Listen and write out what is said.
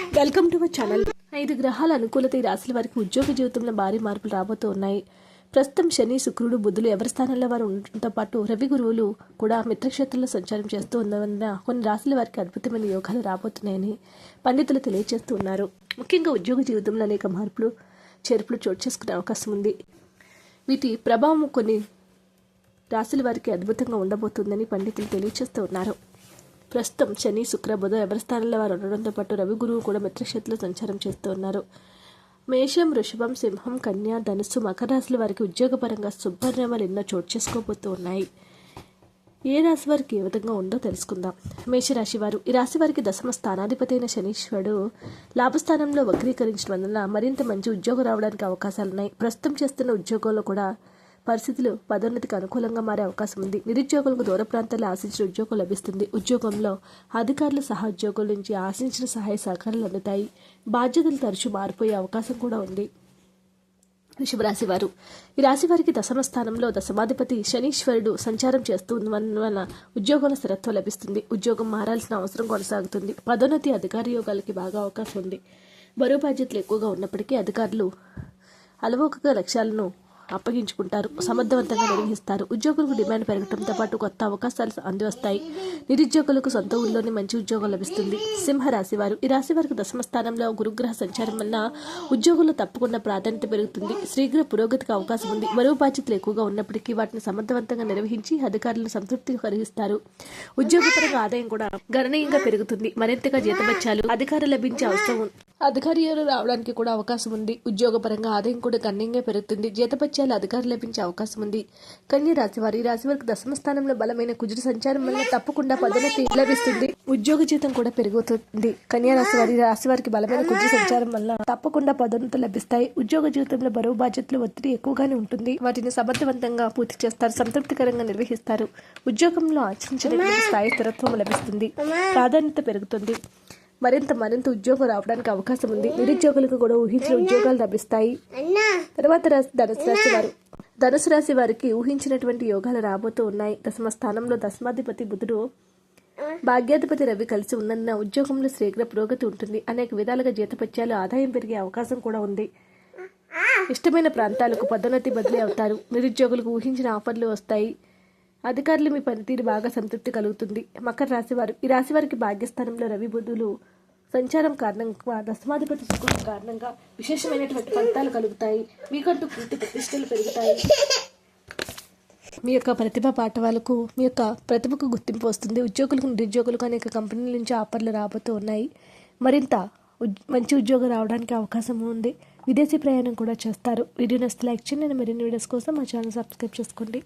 Welcome to our channel. ఐదు గ్రహాల అనుకూలత ఈ రాశుల వారికి ఉద్యోగ జీవితంలో భారీ మార్పులు రాబోతూ ఉన్నాయి ప్రస్తుతం శని శుక్రుడు బుద్ధులు ఎవరి స్థానంలో వారు ఉండటంతో పాటు రవి గురువులు కూడా మిత్రక్షేత్రంలో సంచారం చేస్తూ ఉన్నందున కొన్ని రాశుల వారికి అద్భుతమైన యోగాలు రాబోతున్నాయని పండితులు తెలియజేస్తూ ఉన్నారు. ముఖ్యంగా ఉద్యోగ జీవితంలో అనేక మార్పులు చేర్పులు చోటు చేసుకునే అవకాశం ఉంది. వీటి ప్రభావం కొన్ని రాశుల వారికి అద్భుతంగా ఉండబోతుందని పండితులు తెలియజేస్తూ ఉన్నారు. ప్రస్తుతం శని శుక్ర బుధ ఎవరి వారు ఉండడంతో పాటు రవి గురువు కూడా మిత్రక్షేత్రలో సంచారం చేస్తూ ఉన్నారు. మేషం వృషభం సింహం కన్యా ధనుస్సు మకర రాశుల వారికి ఉద్యోగపరంగా శుభపరిణామాలు ఎన్నో చోటు చేసుకోబోతూ ఉన్నాయి. ఏ రాశి వారికి ఏ విధంగా ఉందో తెలుసుకుందాం. మేషరాశి వారు ఈ రాశి వారికి దశమ స్థానాధిపతి అయిన శనీశ్వరుడు లాభస్థానంలో వక్రీకరించడం వలన మరింత మంచి ఉద్యోగం రావడానికి అవకాశాలున్నాయి. ప్రస్తుతం చేస్తున్న ఉద్యోగంలో కూడా పరిస్థితులు పదోన్నతికి అనుకూలంగా మారే అవకాశం ఉంది. నిరుద్యోగులకు దూర ప్రాంతాల్లో ఆశించిన ఉద్యోగం లభిస్తుంది. ఉద్యోగంలో అధికారుల సహోద్యోగుల నుంచి ఆశించిన సహాయ సహకారాలు అందుతాయి. బాధ్యతలు తరచూ మారిపోయే అవకాశం కూడా ఉంది. వృషభరాశి వారు. ఈ రాశి వారికి దశమ స్థానంలో దశమాధిపతి శనీశ్వరుడు సంచారం చేస్తూ వలన ఉద్యోగంలో స్థిరత్వం లభిస్తుంది. ఉద్యోగం మారాల్సిన అవసరం కొనసాగుతుంది. పదోన్నతి అధికార యోగాలకి బాగా అవకాశం ఉంది. బరువు బాధ్యతలు ఎక్కువగా ఉన్నప్పటికీ అధికారులు అలవోకగా లక్ష్యాలను అప్పగించుకుంటారు. సమర్థవంతంగా నిర్వహిస్తారు. ఉద్యోగులకు డిమాండ్ పెరగడంతో పాటు కొత్త అవకాశాలు అందివస్తాయి. నిరుద్యోగులకు సొంత ఊళ్ళోనే మంచి ఉద్యోగం లభిస్తుంది. సింహ రాశి వారు ఈ రాశి వారికి దశమ స్థానంలో గురుగ్రహ సంచారం వల్ల ఉద్యోగుల్లో తప్పకుండా ప్రాధాన్యత పెరుగుతుంది. శీఘ్ర పురోగతికి అవకాశం ఉంది. బరువు బాధ్యతలు ఎక్కువగా ఉన్నప్పటికీ వాటిని సమర్థవంతంగా నిర్వహించి అధికారులను సంతృప్తిగా కలిగిస్తారు. ఉద్యోగపరంగా ఆదాయం కూడా గణనీయంగా పెరుగుతుంది. మరింతగా జీతమత్యాలు అధికారం లభించే అవసరం అధికారి అధికారులు రావడానికి కూడా అవకాశం ఉంది. ఉద్యోగపరంగా ఆదాయం కూడా గణనీయంగా పెరుగుతుంది. జీతపత్యాలు అధికారులు లభించే అవకాశం ఉంది. కన్య రాశి వారి రాశి వారికి దశమ స్థానంలో బలమైన కుజుడు సంచారం వల్ల తప్పకుండా పదోన్నతి లభిస్తుంది. ఉద్యోగ జీతం కూడా పెరుగుతుంది కన్యా రాశి వారి రాశి వారికి బలమైన కుజుడు సంచారం వల్ల తప్పకుండా పదోన్నతులు లభిస్తాయి. ఉద్యోగ జీవితంలో బరువు బాధ్యతలు ఒత్తిడి ఎక్కువగానే ఉంటుంది. వాటిని సమర్థవంతంగా పూర్తి చేస్తారు సంతృప్తికరంగా నిర్వహిస్తారు. ఉద్యోగంలో ఆచరించిన స్థాయి స్థిరత్వం లభిస్తుంది. ప్రాధాన్యత పెరుగుతుంది. మరింత మరింత ఉద్యోగం రావడానికి అవకాశం ఉంది. నిరుద్యోగులకు కూడా ఊహించిన ఉద్యోగాలు లభిస్తాయి. తర్వాత ధనుసు రాశి వారు. ధనుసు రాశి వారికి ఊహించినటువంటి యోగాలు రాబోతూ ఉన్నాయి. దశమ స్థానంలో దశమాధిపతి బుధుడు భాగ్యాధిపతి రవి కలిసి ఉన్నందున ఉద్యోగంలో శీఘ్ర పురోగతి ఉంటుంది. అనేక విధాలుగా జీతపత్యాలు ఆదాయం పెరిగే అవకాశం కూడా ఉంది. ఇష్టమైన ప్రాంతాలకు పదోన్నతి బదిలీ అవుతారు. నిరుద్యోగులకు ఊహించిన ఆఫర్లు వస్తాయి. అధికారులు మీ పనితీరు బాగా సంతృప్తి కలుగుతుంది. మకర రాశివారు ఈ రాశి వారికి భాగ్యస్థానంలో రవి బుధులు సంచారం కారణంగా దశమాధిపతి శుక్రుడు కారణంగా విశేషమైనటువంటి ఫలితాలు కలుగుతాయి. మీకంటూ పూర్తి ప్రతిష్టలు పెరుగుతాయి. మీ యొక్క ప్రతిభ పాఠవాలకు మీ యొక్క ప్రతిభకు గుర్తింపు వస్తుంది. ఉద్యోగులకు నిరుద్యోగులకు అనేక కంపెనీల నుంచి ఆఫర్లు రాబోతూ ఉన్నాయి. మరింత మంచి ఉద్యోగం రావడానికి అవకాశం ఉంది. విదేశీ ప్రయాణం కూడా చేస్తారు. వీడియో నచ్చితే లైక్ చేయండి. నేను మరిన్ని వీడియోస్ కోసం మా ఛానల్ సబ్స్క్రైబ్ చేసుకోండి.